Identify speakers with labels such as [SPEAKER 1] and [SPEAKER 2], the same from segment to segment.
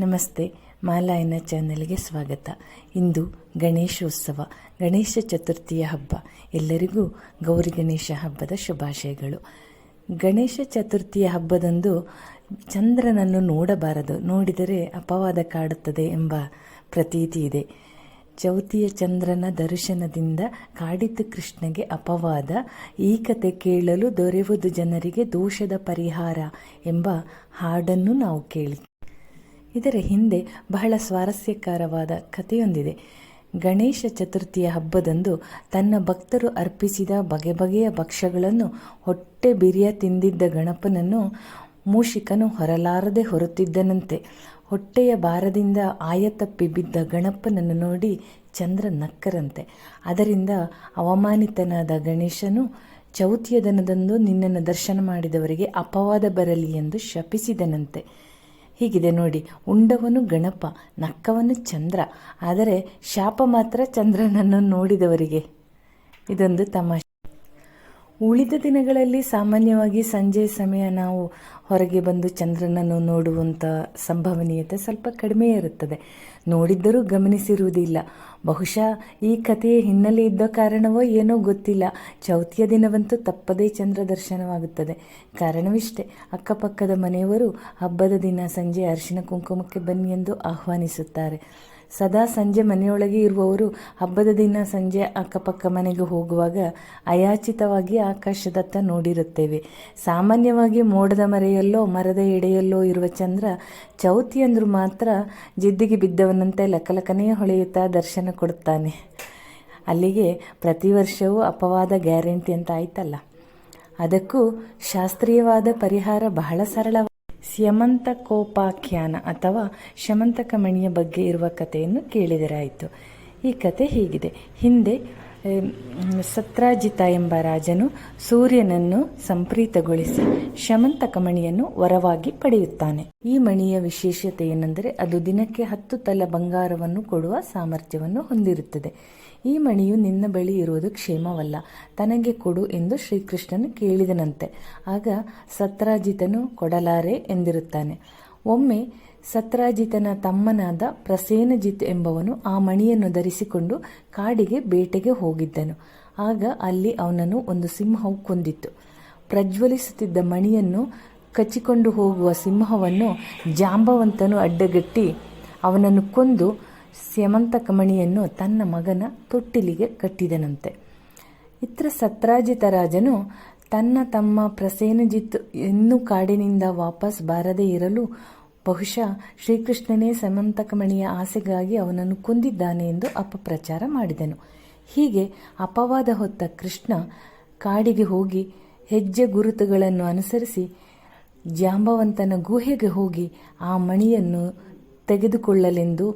[SPEAKER 1] ನಮಸ್ತೆ, ಮಾಲಾಯನ ಚಾನೆಲ್ಗೆ ಸ್ವಾಗತ. ಇಂದು ಗಣೇಶೋತ್ಸವ, ಗಣೇಶ ಚತುರ್ಥಿಯ ಹಬ್ಬ. ಎಲ್ಲರಿಗೂ ಗೌರಿ ಗಣೇಶ ಹಬ್ಬದ ಶುಭಾಶಯಗಳು. ಗಣೇಶ ಚತುರ್ಥಿಯ ಹಬ್ಬದಂದು ಚಂದ್ರನನ್ನು ನೋಡಬಾರದು. ನೋಡಿದರೆ ಅಪವಾದ ಕಾಡುತ್ತದೆ ಎಂಬ ಪ್ರತೀತಿ ಇದೆ. ಚೌತಿಯ ಚಂದ್ರನ ದರ್ಶನದಿಂದ ಕಾಡಿತು ಕೃಷ್ಣಗೆ ಅಪವಾದ ಈ ಕತೆ ಕೇಳಲು ದೊರೆಯುವುದು ಜನರಿಗೆ ದೋಷದ ಪರಿಹಾರ ಎಂಬ ಹಾಡನ್ನು ನಾವು ಕೇಳಿ ಇದರ ಹಿಂದೆ ಬಹಳ ಸ್ವಾರಸ್ಯಕರವಾದ ಕಥೆಯೊಂದಿದೆ. ಗಣೇಶ ಚತುರ್ಥಿಯ ಹಬ್ಬದಂದು ತನ್ನ ಭಕ್ತರು ಅರ್ಪಿಸಿದ ಬಗೆ ಬಗೆಯ ಭಕ್ಷ್ಯಗಳನ್ನು ಹೊಟ್ಟೆ ಬಿರಿಯ ತಿಂದಿದ್ದ ಗಣಪನನ್ನು ಮೂಷಿಕನು ಹೊರಲಾರದೆ ಹೊರುತ್ತಿದ್ದನಂತೆ. ಹೊಟ್ಟೆಯ ಭಾರದಿಂದ ಆಯತಪ್ಪಿ ಬಿದ್ದ ಗಣಪನನ್ನು ನೋಡಿ ಚಂದ್ರ ನಕ್ಕರಂತೆ. ಅದರಿಂದ ಅವಮಾನಿತನಾದ ಗಣೇಶನು ಚೌತಿಯ ದನದಂದು ನಿನ್ನನ್ನು ದರ್ಶನ ಮಾಡಿದವರಿಗೆ ಅಪವಾದ ಬರಲಿ ಎಂದು ಶಪಿಸಿದನಂತೆ. ಹೀಗಿದೆ ನೋಡಿ ಉಂಡವನು ಗಣಪ ನಕ್ಕವನು ಚಂದ್ರ ಆದರೆ ಶಾಪ ಮಾತ್ರ ಚಂದ್ರನನ್ನು ನೋಡಿದವರಿಗೆ. ಇದೊಂದು ತಮಾಷೆ. ಉಳಿದ ದಿನಗಳಲ್ಲಿ ಸಾಮಾನ್ಯವಾಗಿ ಸಂಜೆ ಸಮಯ ನಾವು ಹೊರಗೆ ಬಂದು ಚಂದ್ರನನ್ನು ನೋಡುವಂಥ ಸಂಭವನೀಯತೆ ಸ್ವಲ್ಪ ಕಡಿಮೆ ಇರುತ್ತದೆ. ನೋಡಿದ್ದರೂ ಗಮನಿಸಿರುವುದಿಲ್ಲ. ಬಹುಶಃ ಈ ಕಥೆಯ ಹಿನ್ನೆಲೆ ಇದ್ದ ಕಾರಣವೋ ಏನೋ ಗೊತ್ತಿಲ್ಲ. ಚೌತಿಯ ದಿನವಂತೂ ತಪ್ಪದೇ ಚಂದ್ರ ದರ್ಶನವಾಗುತ್ತದೆ. ಕಾರಣವಿಷ್ಟೇ, ಅಕ್ಕಪಕ್ಕದ ಮನೆಯವರು ಹಬ್ಬದ ದಿನ ಸಂಜೆ ಅರಿಶಿನ ಕುಂಕುಮಕ್ಕೆ ಬನ್ನಿ ಎಂದು ಆಹ್ವಾನಿಸುತ್ತಾರೆ. ಸದಾ ಸಂಜೆ ಮನೆಯೊಳಗೆ ಇರುವವರು ಹಬ್ಬದ ದಿನ ಸಂಜೆ ಅಕ್ಕಪಕ್ಕ ಮನೆಗೆ ಹೋಗುವಾಗ ಅಯಾಚಿತವಾಗಿ ಆಕಾಶದತ್ತ ನೋಡಿರುತ್ತೇವೆ. ಸಾಮಾನ್ಯವಾಗಿ ಮೋಡದ ಮರೆಯಲ್ಲೋ, ಮರದ ಎಡೆಯಲ್ಲೋ ಇರುವ ಚಂದ್ರ ಚೌತಿ ಅಂದ್ರೂ ಮಾತ್ರ ಜಿದ್ದಿಗೆ ಬಿದ್ದವನಂತೆ ಲಕಲಕನೇ ಹೊಳೆಯುತ್ತಾ ದರ್ಶನ ಕೊಡುತ್ತಾನೆ. ಅಲ್ಲಿಗೆ ಪ್ರತಿ ವರ್ಷವೂ ಅಪವಾದ ಗ್ಯಾರಂಟಿ ಅಂತ ಆಯ್ತಲ್ಲ. ಅದಕ್ಕೂ ಶಾಸ್ತ್ರೀಯವಾದ ಪರಿಹಾರ ಬಹಳ ಸರಳ ಸ್ಯಮಂತಕೋಪಾಖ್ಯಾನ ಅಥವಾ ಶಮಂತಕ ಮಣಿಯ ಬಗ್ಗೆ ಇರುವ ಕಥೆಯನ್ನು ಕೇಳಿದರಾಯಿತು. ಈ ಕತೆ ಹೀಗಿದೆ. ಹಿಂದೆ ಸತ್ರಾಜಿತ ಎಂಬ ರಾಜನು ಸೂರ್ಯನನ್ನು ಸಂಪ್ರೀತಗೊಳಿಸಿ ಶಮಂತಕ ಮಣಿಯನ್ನು ವರವಾಗಿ ಪಡೆಯುತ್ತಾನೆ. ಈ ಮಣಿಯ ವಿಶೇಷತೆ ಏನೆಂದರೆ ಅದು ದಿನಕ್ಕೆ ಹತ್ತು ತಲೆ ಬಂಗಾರವನ್ನು ಕೊಡುವ ಸಾಮರ್ಥ್ಯವನ್ನು ಹೊಂದಿರುತ್ತದೆ. ಈ ಮಣಿಯು ನಿನ್ನ ಬಳಿ ಇರುವುದು ಕ್ಷೇಮವಲ್ಲ. ತನಗೆ ಕೊಡು ಎಂದು ಶ್ರೀಕೃಷ್ಣನು ಕೇಳಿದನಂತೆ. ಆಗ ಸತ್ರಾಜಿತನು ಕೊಡಲಾರೆ ಎಂದಿರುತ್ತಾನೆ. ಒಮ್ಮೆ ಸತ್ರಾಜಿತನ ತಮ್ಮನಾದ ಪ್ರಸೇನಜಿತ್ ಎಂಬವನು ಆ ಮಣಿಯನ್ನು ಧರಿಸಿಕೊಂಡು ಕಾಡಿಗೆ ಬೇಟೆಗೆ ಹೋಗಿದ್ದನು. ಆಗ ಅಲ್ಲಿ ಅವನನ್ನು ಒಂದು ಸಿಂಹವು ಕೊಂದಿತ್ತು. ಪ್ರಜ್ವಲಿಸುತ್ತಿದ್ದ ಮಣಿಯನ್ನು ಕಚ್ಚಿಕೊಂಡು ಹೋಗುವ ಸಿಂಹವನ್ನು ಜಾಂಬವಂತನು ಅಡ್ಡಗಟ್ಟಿ ಅವನನ್ನು ಕೊಂದು ಸ್ಯಮಂತಕ ಮಣಿಯನ್ನು ತನ್ನ ಮಗನ ತೊಟ್ಟಿಲಿಗೆ ಕಟ್ಟಿದನಂತೆ. ಇತ್ರ ಸತ್ರಾಜಿತ ರಾಜನು ತನ್ನ ತಮ್ಮ ಪ್ರಸೇನಜಿತ್ ಇನ್ನೂ ಕಾಡಿನಿಂದ ವಾಪಸ್ ಬಾರದೇ ಇರಲು ಬಹುಶಃ ಶ್ರೀಕೃಷ್ಣನೇ ಸಮಂತಕಮಣಿಯ ಆಸೆಗಾಗಿ ಅವನನ್ನು ಕೊಂದಿದ್ದಾನೆ ಎಂದು ಅಪಪ್ರಚಾರ ಮಾಡಿದನು. ಹೀಗೆ ಅಪವಾದ ಹೊತ್ತ ಕೃಷ್ಣ ಕಾಡಿಗೆ ಹೋಗಿ ಹೆಜ್ಜೆ ಗುರುತುಗಳನ್ನು ಅನುಸರಿಸಿ ಜಾಂಬವಂತನ ಗುಹೆಗೆ ಹೋಗಿ ಆ ಮಣಿಯನ್ನು ತೆಗೆದುಕೊಳ್ಳಲೆಂದು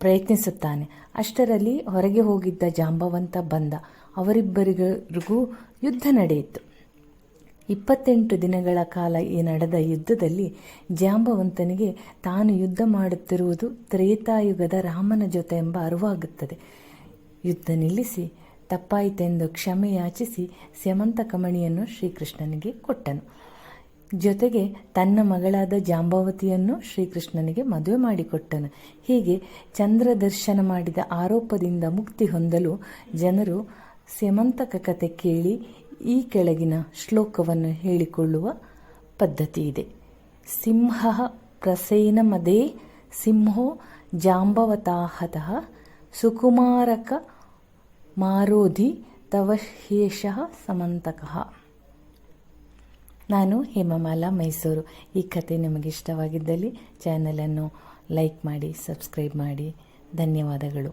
[SPEAKER 1] ಪ್ರಯತ್ನಿಸುತ್ತಾನೆ. ಅಷ್ಟರಲ್ಲಿ ಹೊರಗೆ ಹೋಗಿದ್ದ ಜಾಂಬವಂತ ಬಂದ. ಅವರಿಬ್ಬರಿಗೂ ಯುದ್ಧ ನಡೆಯಿತು. ಇಪ್ಪತ್ತೆಂಟು ದಿನಗಳ ಕಾಲ ಈ ನಡೆದ ಯುದ್ಧದಲ್ಲಿ ಜಾಂಬವಂತನಿಗೆ ತಾನು ಯುದ್ಧ ಮಾಡುತ್ತಿರುವುದು ತ್ರೇತಾಯುಗದ ರಾಮನ ಜೊತೆ ಎಂಬ ಅರಿವಾಗುತ್ತದೆ. ಯುದ್ಧ ನಿಲ್ಲಿಸಿ, ತಪ್ಪಾಯಿತೆಂದು ಕ್ಷಮೆಯಾಚಿಸಿ ಸ್ಯಮಂತಕ ಮಣಿಯನ್ನು ಶ್ರೀಕೃಷ್ಣನಿಗೆ ಕೊಟ್ಟನು. ಜೊತೆಗೆ ತನ್ನ ಮಗಳಾದ ಜಾಂಬವತಿಯನ್ನು ಶ್ರೀಕೃಷ್ಣನಿಗೆ ಮದುವೆ ಮಾಡಿಕೊಟ್ಟನು. ಹೀಗೆ ಚಂದ್ರ ದರ್ಶನ ಮಾಡಿದ ಆರೋಪದಿಂದ ಮುಕ್ತಿ ಹೊಂದಲು ಜನರು ಸ್ಯಮಂತಕ ಕತೆ ಕೇಳಿ ಈ ಕೆಳಗಿನ ಶ್ಲೋಕವನ್ನು ಹೇಳಿಕೊಳ್ಳುವ ಪದ್ಧತಿ ಇದೆ. ಸಿಂಹ ಪ್ರಸೇನಮದೇ ಸಿಂಹೋ ಜಾಂಬವತಾಹತಃ ಸುಕುಮಾರಕ ಮಾರೋಧಿ ತವ ಸಮಂತಕಃ. ನಾನು ಹೇಮಮಾಲಾ ಮೈಸೂರು. ಈ ಕತೆ ನಿಮಗೆ ಇಷ್ಟವಾಗಿದ್ದಲ್ಲಿ ಚಾನಲನ್ನು ಲೈಕ್ ಮಾಡಿ, ಸಬ್ಸ್ಕ್ರೈಬ್ ಮಾಡಿ. ಧನ್ಯವಾದಗಳು.